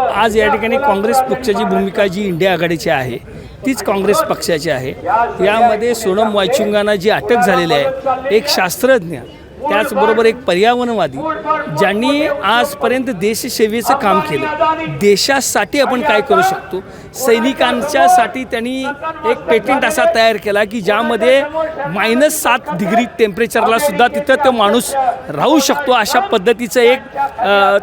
आज या ठिकाणी काँग्रेस पक्षाची भूमिका जी इंडिया आघाडीची आहे तीच काँग्रेस पक्षाची आहे. यामध्ये सोनम वायचुंगांना जी अटक झालेली आहे एक शास्त्रज्ञ त्याचबरोबर एक पर्यावरणवादी ज्यांनी आजपर्यंत देशसेवेचं काम केलं. देशासाठी आपण काय करू शकतो? सैनिकांच्यासाठी त्यांनी एक पेटेंट असा तयार केला की ज्यामध्ये मायनस सात डिग्री टेम्परेचरला सुद्धा तिथं तो माणूस राहू शकतो अशा पद्धतीचं एक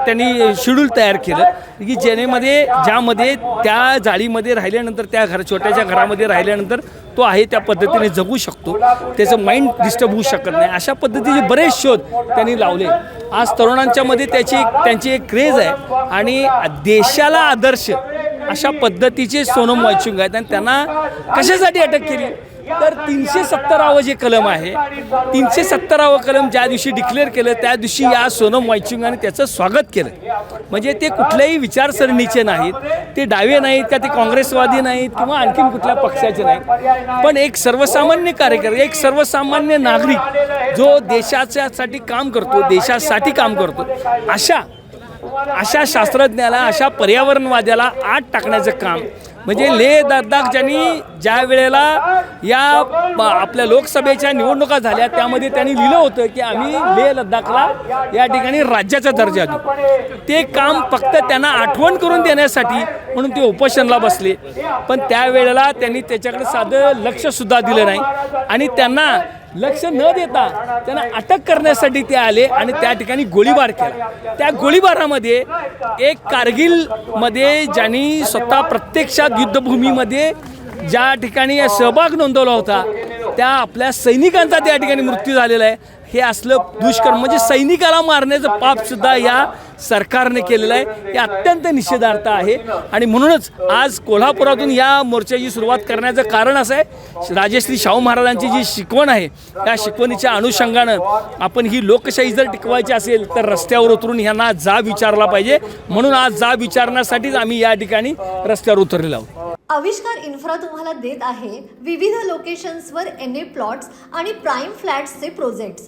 त्यांनी शेड्यूल तयार केलं. की जेणेमध्ये ज्यामध्ये त्या जाळीमध्ये राहिल्यानंतर त्या घर छोट्याच्या घरामध्ये राहिल्यानंतर तो आहे त्या पद्धतीने जगू शकतो. त्याचं माइंड डिस्टर्ब होऊ शकत नाही. अशा पद्धतीचे बरेच शोध त्यांनी लावले. आज तरुणांच्यामध्ये त्याची त्यांची एक क्रेज आहे. आणि देशाला आदर्श अशा पद्धतीचे सोनम वायचुंग आहेत. आणि त्यांना कशासाठी अटक केली? तर तीनशे सत्तरावं जे कलम आहे तीनशे सत्तरावं कलम ज्या दिवशी डिक्लेअर केलं त्या दिवशी या सोनम वायचिंगाने त्याचं स्वागत केलं. म्हणजे ते कुठल्याही विचारसरणीचे नाहीत ते डावे नाहीत का ते काँग्रेसवादी नाहीत किंवा आणखीन कुठल्या पक्षाचे नाहीत. पण एक सर्वसामान्य कार्यकर्ते एक सर्वसामान्य नागरिक जो देशाच्यासाठी काम करतो देशासाठी काम करतो अशा अशा शास्त्रज्ञाला अशा पर्यावरणवाद्याला आत टाकण्याचं काम म्हणजे लेह लद्दाख ज्यांनी ज्या वेळेला या आपल्या लोकसभेच्या निवडणुका झाल्या त्यामध्ये त्यांनी लिहिलं होतं की आम्ही लेह लद्दाखला या ठिकाणी राज्याचा दर्जा देऊ. ते काम फक्त त्यांना आठवण करून देण्यासाठी म्हणून ते उपोषणला बसले. पण त्यावेळेला त्यांनी त्याच्याकडे साधं लक्षसुद्धा दिलं नाही. आणि त्यांना लक्ष न देता त्यांना अटक करण्यासाठी ते आले आणि त्या ठिकाणी गोळीबार केला. त्या गोळीबारामध्ये एक कारगिलमध्ये ज्यांनी स्वतः प्रत्यक्षात युद्धभूमीमध्ये ज्या ठिकाणी सहभाग नोंदवला होता त्या आपल्या सैनिकांचा त्या ठिकाणी मृत्यू झालेला आहे. हे असलं दुष्कर्म. म्हणजे सैनिकाला मारण्याचं पापसुद्धा या सरकारने केलेलं आहे. हे अत्यंत निषेधार्थ आहे. आणि म्हणूनच आज कोल्हापुरातून या मोर्चाची सुरुवात करण्याचं कारण असं आहे. राजश्री शाहू महाराजांची जी शिकवण आहे त्या शिकवणीच्या अनुषंगानं आपण ही लोकशाही जर टिकवायची असेल तर रस्त्यावर उतरून ह्यांना जा विचारला पाहिजे. म्हणून आज जा विचारण्यासाठीच आम्ही या ठिकाणी रस्त्यावर उतरलेलो आहोत. आविष्कार इन्फ्रा तुम्हाला देत आहे विविध लोकेशन्सवर एन ए प्लॉट्स आणि प्राईम फ्लॅट्सचे प्रोजेक्ट्स